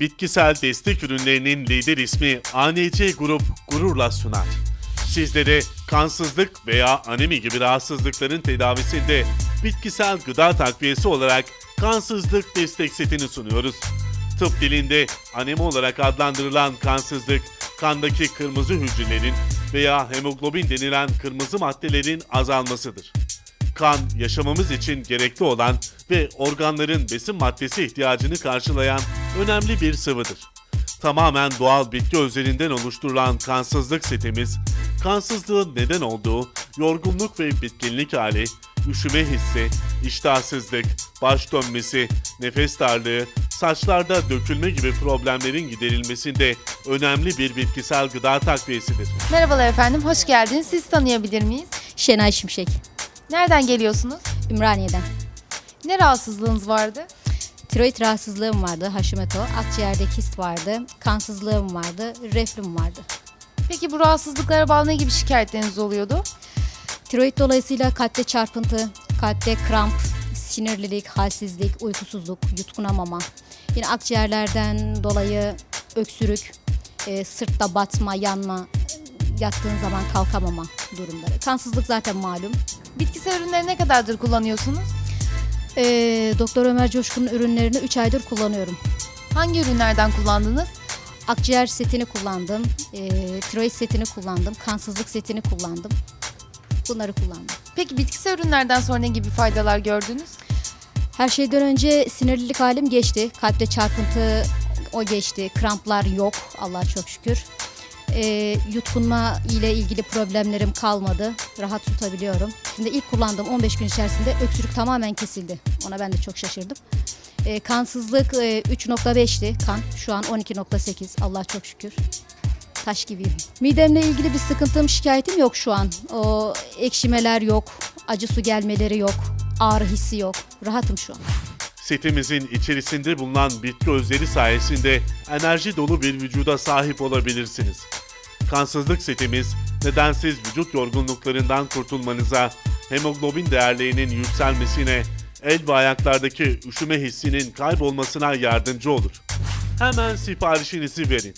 Bitkisel destek ürünlerinin lider ismi ANC Grup gururla sunar. Sizlere kansızlık veya anemi gibi rahatsızlıkların tedavisinde bitkisel gıda takviyesi olarak kansızlık destek setini sunuyoruz. Tıp dilinde anemi olarak adlandırılan kansızlık, kandaki kırmızı hücrelerin veya hemoglobin denilen kırmızı maddelerin azalmasıdır. Kan yaşamamız için gerekli olan ve organların besin maddesi ihtiyacını karşılayan önemli bir sıvıdır. Tamamen doğal bitki özlerinden oluşturulan kansızlık setimiz, kansızlığın neden olduğu yorgunluk ve bitkinlik hali, üşüme hissi, iştahsızlık, baş dönmesi, nefes darlığı, saçlarda dökülme gibi problemlerin giderilmesinde önemli bir bitkisel gıda takviyesidir. Merhabalar efendim, hoş geldiniz. Siz tanıyabilir miyiz? Şenay Şimşek, Nereden geliyorsunuz? Ümraniye'den. Ne rahatsızlığınız vardı? Tiroid rahatsızlığım vardı, Hashimoto. Akciğerde kist vardı, kansızlığım vardı, reflüm vardı. Peki bu rahatsızlıklara bağlı ne gibi şikayetleriniz oluyordu? Tiroid dolayısıyla kalpte çarpıntı, kalpte kramp, sinirlilik, halsizlik, uykusuzluk, yutkunamama. Yine akciğerlerden dolayı öksürük, e, sırtta batma, yanma, yattığın zaman kalkamama durumları. Kansızlık zaten malum. Bitkisel ürünleri ne kadardır kullanıyorsunuz? E, Doktor Ömer Coşkun'un ürünlerini 3 aydır kullanıyorum. Hangi ürünlerden kullandınız? Akciğer setini kullandım, e, tiroid setini kullandım, kansızlık setini kullandım. Bunları kullandım. Peki bitkisel ürünlerden sonra ne gibi faydalar gördünüz? Her şeyden önce sinirlilik halim geçti. Kalpte çarpıntı o geçti. Kramplar yok Allah'a çok şükür. E, yutkunma ile ilgili problemlerim kalmadı. Rahat tutabiliyorum. Şimdi ilk kullandığım 15 gün içerisinde öksürük tamamen kesildi. Ona ben de çok şaşırdım. E, kansızlık e, 3.5'ti kan. Şu an 12.8 Allah çok şükür. Taş gibiyim. Midemle ilgili bir sıkıntım, şikayetim yok şu an. O ekşimeler yok, acı su gelmeleri yok, ağrı hissi yok. Rahatım şu an. Setimizin içerisinde bulunan bitki özleri sayesinde enerji dolu bir vücuda sahip olabilirsiniz. Kansızlık setimiz nedensiz vücut yorgunluklarından kurtulmanıza, hemoglobin değerlerinin yükselmesine, el ve ayaklardaki üşüme hissinin kaybolmasına yardımcı olur. Hemen siparişinizi verin.